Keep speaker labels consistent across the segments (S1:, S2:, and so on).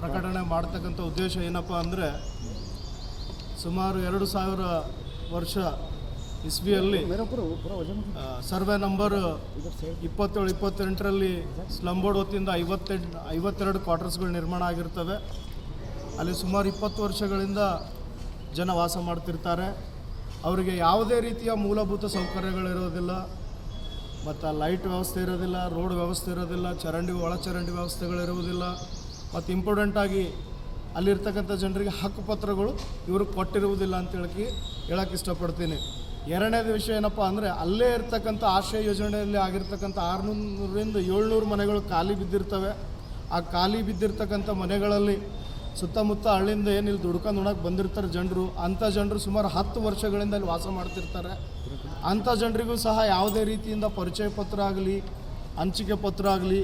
S1: ಪ್ರಕಟಣೆ ಮಾಡ್ತಕ್ಕಂಥ ಉದ್ದೇಶ ಏನಪ್ಪ ಅಂದರೆ ಸುಮಾರು ಎರಡು ಸಾವಿರ ವರ್ಷ ಇಸ್ವಿಯಲ್ಲಿ ಸರ್ವೆ ನಂಬರ್ ಇಪ್ಪತ್ತೇಳು, ಇಪ್ಪತ್ತೆಂಟರಲ್ಲಿ ಸ್ಲಮ್ ಬೋರ್ಡ್ ವತಿಯಿಂದ ಐವತ್ತೆಂಟು, ಐವತ್ತೆರಡು ಕ್ವಾರ್ಟರ್ಸ್ಗಳು ನಿರ್ಮಾಣ ಆಗಿರ್ತವೆ. ಅಲ್ಲಿ ಸುಮಾರು ಇಪ್ಪತ್ತು ವರ್ಷಗಳಿಂದ ಜನ ವಾಸ ಮಾಡ್ತಿರ್ತಾರೆ. ಅವರಿಗೆ ಯಾವುದೇ ರೀತಿಯ ಮೂಲಭೂತ ಸೌಕರ್ಯಗಳಿರೋದಿಲ್ಲ. ಮತ್ತು ಲೈಟ್ ವ್ಯವಸ್ಥೆ ಇರೋದಿಲ್ಲ ರೋಡ್ ವ್ಯವಸ್ಥೆ ಇರೋದಿಲ್ಲ, ಚರಂಡಿ, ಒಳಚರಂಡಿ ವ್ಯವಸ್ಥೆಗಳಿರುವುದಿಲ್ಲ ಮತ್ತು ಇಂಪಾರ್ಟೆಂಟಾಗಿ ಅಲ್ಲಿರ್ತಕ್ಕಂಥ ಜನರಿಗೆ ಹಕ್ಕುಪತ್ರಗಳು ಇವರು ಕೊಟ್ಟಿರುವುದಿಲ್ಲ ಅಂತ ಹೇಳಕ್ಕೆ ಹೇಳಕ್ಕೆ ಇಷ್ಟಪಡ್ತೀನಿ. ಎರಡನೇದು ವಿಷಯ ಏನಪ್ಪ ಅಂದರೆ ಅಲ್ಲೇ ಇರ್ತಕ್ಕಂಥ ಆಶ್ರಯ ಯೋಜನೆಯಲ್ಲಿ ಆಗಿರ್ತಕ್ಕಂಥ ಆರುನೂರರಿಂದ ಏಳ್ನೂರು ಮನೆಗಳು ಖಾಲಿ ಬಿದ್ದಿರ್ತವೆ. ಆ ಖಾಲಿ ಬಿದ್ದಿರ್ತಕ್ಕಂಥ ಮನೆಗಳಲ್ಲಿ ಸುತ್ತಮುತ್ತ ಹಳ್ಳಿಯಿಂದ ಏನು ಇಲ್ಲಿ ದುಡ್ಕೊಂಡು ಉಣಕ್ಕೆ ಬಂದಿರ್ತಾರೆ ಜನರು. ಅಂಥ ಜನರು ಸುಮಾರು ಹತ್ತು ವರ್ಷಗಳಿಂದ ಅಲ್ಲಿ ವಾಸ ಮಾಡ್ತಿರ್ತಾರೆ. ಅಂಥ ಜನರಿಗೂ ಸಹ ಯಾವುದೇ ರೀತಿಯಿಂದ ಪರಿಚಯ ಪತ್ರ ಆಗಲಿ, ಹಂಚಿಕೆ ಪತ್ರ ಆಗಲಿ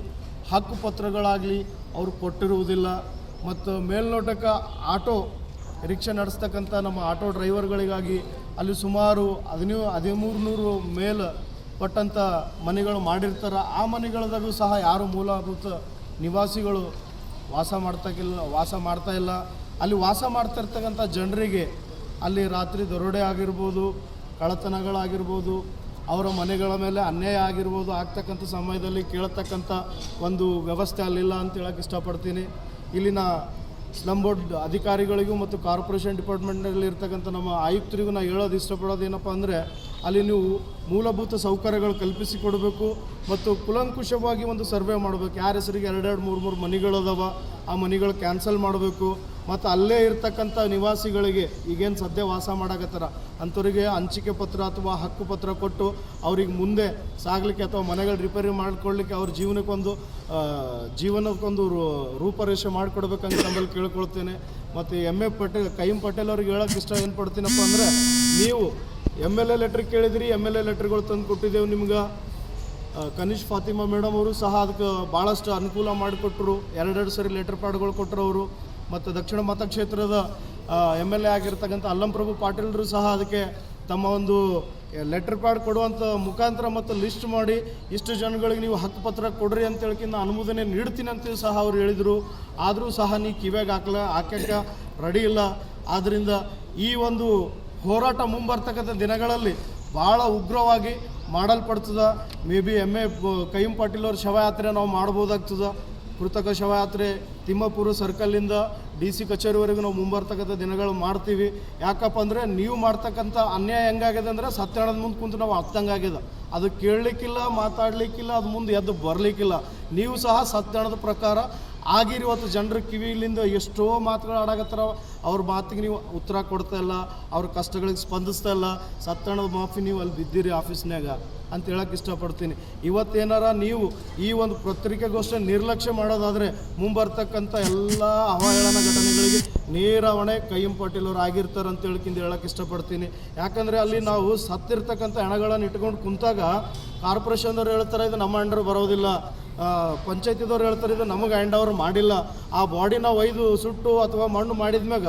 S1: ಹಕ್ಕು ಪತ್ರಗಳಾಗಲಿ ಅವರು ಕೊಟ್ಟಿರುವುದಿಲ್ಲ. ಮತ್ತು ಮೇಲ್ನೋಟಕ್ಕೆ ಆಟೋ ರಿಕ್ಷಾ ನಡೆಸ್ತಕ್ಕಂಥ ನಮ್ಮ ಆಟೋ ಡ್ರೈವರ್ಗಳಿಗಾಗಿ ಅಲ್ಲಿ ಸುಮಾರು ಹದಿನೂ ಹದಿಮೂರು ನೂರು ಮೇಲ್ ಪಟ್ಟಂಥ ಮನೆಗಳು ಮಾಡಿರ್ತಾರೆ. ಆ ಮನೆಗಳದಾಗೂ ಸಹ ಯಾರು ಮೂಲಭೂತ ನಿವಾಸಿಗಳು ವಾಸ ಮಾಡ್ತಕ್ಕಿಲ್ಲ ವಾಸ ಮಾಡ್ತಾ ಇಲ್ಲ. ಅಲ್ಲಿ ವಾಸ ಮಾಡ್ತಿರ್ತಕ್ಕಂಥ ಜನರಿಗೆ ಅಲ್ಲಿ ರಾತ್ರಿ ದರೋಡೆ ಆಗಿರ್ಬೋದು, ಕಳ್ಳತನಗಳಾಗಿರ್ಬೋದು ಅವರ ಮನೆಗಳ ಮೇಲೆ ಅನ್ಯಾಯ ಆಗಿರ್ಬೋದು, ಆಗ್ತಕ್ಕಂಥ ಸಮಯದಲ್ಲಿ ಕೇಳತಕ್ಕಂಥ ಒಂದು ವ್ಯವಸ್ಥೆ ಅಲ್ಲಿಲ್ಲ ಅಂತ ಹೇಳಕ್ಕೆ ಇಷ್ಟಪಡ್ತೀನಿ. ಇಲ್ಲಿನ ಸ್ಲಮ್ ಬೋರ್ಡ್ ಅಧಿಕಾರಿಗಳಿಗೂ ಮತ್ತು ಕಾರ್ಪೊರೇಷನ್ ಡಿಪಾರ್ಟ್ಮೆಂಟ್ನಲ್ಲಿ ಇರ್ತಕ್ಕಂಥ ನಮ್ಮ ಆಯುಕ್ತರಿಗೂ ನಾನು ಹೇಳೋದು ಇಷ್ಟಪಡೋದು ಏನಪ್ಪ ಅಂದರೆ, ಅಲ್ಲಿ ನೀವು ಮೂಲಭೂತ ಸೌಕರ್ಯಗಳು ಕಲ್ಪಿಸಿಕೊಡಬೇಕು ಮತ್ತು ಕುಲಂಕುಷವಾಗಿ ಒಂದು ಸರ್ವೆ ಮಾಡಬೇಕು. ಯಾರ ಹೆಸರಿಗೆ ಎರಡೆರಡು ಮೂರು ಮೂರು ಮನೆಗಳದಾವ, ಆ ಮನೆಗಳು ಕ್ಯಾನ್ಸಲ್ ಮಾಡಬೇಕು. ಮತ್ತು ಅಲ್ಲೇ ಇರ್ತಕ್ಕಂಥ ನಿವಾಸಿಗಳಿಗೆ ಈಗೇನು ಸದ್ಯ ವಾಸ ಮಾಡಾಕತ್ತಾರ? ಅಂಥವ್ರಿಗೆ ಹಂಚಿಕೆ ಪತ್ರ ಅಥವಾ ಹಕ್ಕು ಪತ್ರ ಕೊಟ್ಟು ಅವ್ರಿಗೆ ಮುಂದೆ ಸಾಗಲಿಕ್ಕೆ ಅಥವಾ ಮನೆಗಳು ರಿಪೇರಿ ಮಾಡ್ಕೊಳ್ಳಿಕ್ಕೆ ಅವ್ರ ಜೀವನಕ್ಕೊಂದು ಜೀವನಕ್ಕೊಂದು ರೂಪರೇಷೆ ಮಾಡಿಕೊಡ್ಬೇಕಂತ ನಮ್ಮಲ್ಲಿ ಕೇಳ್ಕೊಳ್ತೇನೆ. ಮತ್ತು ಎಂ ಎ ಪಟೇಲ್, ಕೈಮ್ ಪಟೇಲ್ ಅವ್ರಿಗೆ ಹೇಳೋಕೆ ಇಷ್ಟ ಏನು ಪಡ್ತೀನಪ್ಪ ಅಂದರೆ, ನೀವು ಎಂ ಎಲ್ ಎ ಲೆಟ್ರ್ ಕೇಳಿದಿರಿ ಎಂ ಎಲ್ ಎ ಲೆಟ್ರ್ಗಳು ತಂದು ಕೊಟ್ಟಿದ್ದೇವೆ ನಿಮ್ಗೆ. ಕನಿಷ್ ಫಾತಿಮಾ ಮೇಡಮ್ ಅವರು ಸಹ ಅದಕ್ಕೆ ಭಾಳಷ್ಟು ಅನುಕೂಲ ಮಾಡಿಕೊಟ್ರು. ಎರಡೆರಡು ಸರಿ ಲೆಟರ್ ಪ್ಯಾಡ್ಗಳು ಕೊಟ್ಟರು ಅವರು ಮತ್ತು ದಕ್ಷಿಣ ಮತಕ್ಷೇತ್ರದ ಎಂ ಎಲ್ ಎ ಆಗಿರ್ತಕ್ಕಂಥ ಅಲ್ಲಂಪ್ರಭು ಪಾಟೀಲರು ಸಹ ಅದಕ್ಕೆ ತಮ್ಮ ಒಂದು ಲೆಟರ್ ಪ್ಯಾಡ್ ಕೊಡುವಂಥ ಮುಖಾಂತರ ಮತ್ತು ಲಿಸ್ಟ್ ಮಾಡಿ, ಇಷ್ಟು ಜನಗಳಿಗೆ ನೀವು ಹಕ್ಕುಪತ್ರ ಕೊಡ್ರಿ ಅಂತ ಹೇಳ್ಕಿನ್ನ ಅನುಮೋದನೆ ನೀಡ್ತೀನಿ ಅಂತೇಳಿ ಸಹ ಅವ್ರು ಹೇಳಿದರು. ಆದರೂ ಸಹ ನೀ ಕಿವ್ಯಾಗ ಹಾಕಲ ಹಾಕಕ್ಕೆ ರೆಡಿ ಇಲ್ಲ. ಆದ್ದರಿಂದ ಈ ಒಂದು ಹೋರಾಟ ಮುಂಬರ್ತಕ್ಕಂಥ ದಿನಗಳಲ್ಲಿ ಭಾಳ ಉಗ್ರವಾಗಿ ಮಾಡಲ್ಪಡ್ತದ. Maybe M A Kaim Patil ಅವ್ರ ಶವಯಾತ್ರೆ ನಾವು ಮಾಡ್ಬೋದಾಗ್ತದ ಕೃತಕ ಶವಯಾತ್ರೆ ತಿಮ್ಮಪುರ ಸರ್ಕಲ್ಲಿಂದ ಡಿ ಸಿ ಕಚೇರಿವರೆಗೂ ನಾವು ಮುಂಬರ್ತಕ್ಕಂಥ ದಿನಗಳು ಮಾಡ್ತೀವಿ. ಯಾಕಪ್ಪ ಅಂದರೆ ನೀವು ಮಾಡ್ತಕ್ಕಂಥ ಅನ್ಯಾಯ ಹೆಂಗಾಗಿದೆ ಅಂದರೆ ಸತ್ಯನಾರಾಯಣ ಮುಂದೆ ಕುಂತು ನಾವು ಹತ್ತಂಗಾಗಿದೆ ಅದು ಕೇಳಲಿಕ್ಕಿಲ್ಲ, ಮಾತಾಡಲಿಕ್ಕಿಲ್ಲ, ಅದು ಮುಂದೆ ಎದ್ದು ಬರಲಿಕ್ಕಿಲ್ಲ. ನೀವು ಸಹ ಸತ್ಯನಾರಾಯಣದ ಪ್ರಕಾರ ಆಗಿರಿ ಇವತ್ತು ಜನರ ಕಿವಿಲಿಂದ ಎಷ್ಟೋ ಮಾತುಗಳು ಆಡಾಗತ್ತಾರ ಅವ್ರ ಮಾತಿಗೆ ನೀವು ಉತ್ತರ ಕೊಡ್ತಾ ಇಲ್ಲ, ಅವ್ರ ಕಷ್ಟಗಳಿಗೆ ಸ್ಪಂದಿಸ್ತಾ ಇಲ್ಲ. ಸತ್ತಣದ ಮಾಫಿ ನೀವು ಅಲ್ಲಿ ಬಿದ್ದಿರಿ ಆಫೀಸ್ನಾಗ ಅಂತ ಹೇಳಕ್ಕೆ ಇಷ್ಟಪಡ್ತೀನಿ. ಇವತ್ತೇನಾರ ನೀವು ಈ ಒಂದು ಪತ್ರಿಕೆಗೋಷ್ಠಿ ನಿರ್ಲಕ್ಷ್ಯ ಮಾಡೋದಾದರೆ ಮುಂಬರ್ತಕ್ಕಂಥ ಎಲ್ಲ ಅವಹೇಳನ ಘಟನೆಗಳಿಗೆ ನೇರ ಹೊಣೆ ಕೈಯಂ ಪಾಟೀಲ್ ಅವ್ರು ಆಗಿರ್ತಾರೆ ಅಂತ ಹೇಳ್ಕಿಂದ ಹೇಳಕ್ಕೆ ಇಷ್ಟಪಡ್ತೀನಿ. ಯಾಕಂದರೆ ಅಲ್ಲಿ ನಾವು ಸತ್ತಿರ್ತಕ್ಕಂಥ ಹೆಣಗಳನ್ನು ಇಟ್ಕೊಂಡು ಕುಂತಾಗ ಕಾರ್ಪೊರೇಷನ್ದವ್ರು ಹೇಳ್ತಾರೆ, ಇದು ನಮ್ಮ ಅಂಡರ್ ಬರೋದಿಲ್ಲ. ಪಂಚಾಯತಿದವ್ರು ಹೇಳ್ತಾರೆ ಇದು ನಮಗೆ ಆ್ಯಂಡ್ ಓವರ್ ಮಾಡಿಲ್ಲ. ಆ ಬಾಡಿನ ಒಯ್ದು ಸುಟ್ಟು ಅಥವಾ ಮಣ್ಣು ಮಾಡಿದ್ಮ್ಯಾಗ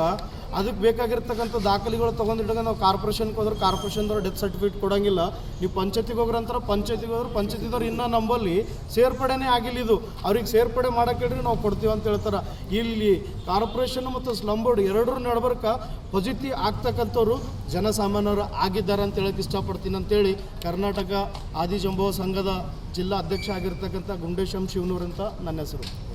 S1: ಅದಕ್ಕೆ ಬೇಕಾಗಿರ್ತಕ್ಕಂಥ ದಾಖಲೆಗಳು ತೊಗೊಂಡಿಟ್ಟಾಗ ನಾವು ಕಾರ್ಪೊರೇಷನ್ಗೆ ಹೋದ್ರೆ ಕಾರ್ಪೊರೇಷನ್ದವ್ರು ಡೆತ್ ಸರ್ಟಿಫಿಕೇಟ್ ಕೊಡೋಂಗಿಲ್ಲ. ನೀವು ಪಂಚಾಯತಿಗೆ ಅಂತಾರೆ, ಪಂಚಾಯತಿಗೆ ಹೋದ್ರೆ ಪಂಚಾಯತಿದವ್ರು ಇನ್ನೂ ನಂಬಲ್ಲಿ ಸೇರ್ಪಡೆನೇ ಆಗಿಲ್ಲ ಇದು. ಅವ್ರಿಗೆ ಸೇರ್ಪಡೆ ಮಾಡಕ್ಕೆ ಹೇಳ್ರಿ ನಾವು ಕೊಡ್ತೀವಿ ಅಂತ ಹೇಳ್ತಾರೆ. ಇಲ್ಲಿ ಕಾರ್ಪೊರೇಷನ್ ಮತ್ತು ಸ್ಲಮ್ ಬೋರ್ಡ್ ಎರಡರ ನಡ್ಬರ್ಕ ಪಾಸಿಟಿವ್ ಆಗ್ತಕ್ಕಂಥವ್ರು ಜನಸಾಮಾನ್ಯರು ಆಗಿದ್ದಾರೆ ಅಂತ ಹೇಳಕ್ಕೆ ಇಷ್ಟಪಡ್ತೀನಿ ಅಂತೇಳಿ ಕರ್ನಾಟಕ ಆದಿಜಂಬವ ಸಂಘದ ಜಿಲ್ಲಾ ಅಧ್ಯಕ್ಷ ಆಗಿರ್ತಕ್ಕಂಥ ಗುಂಡೇಶಂ ಶಿವನೂರ್ ಅಂತ ನನ್ನ ಹೆಸರು.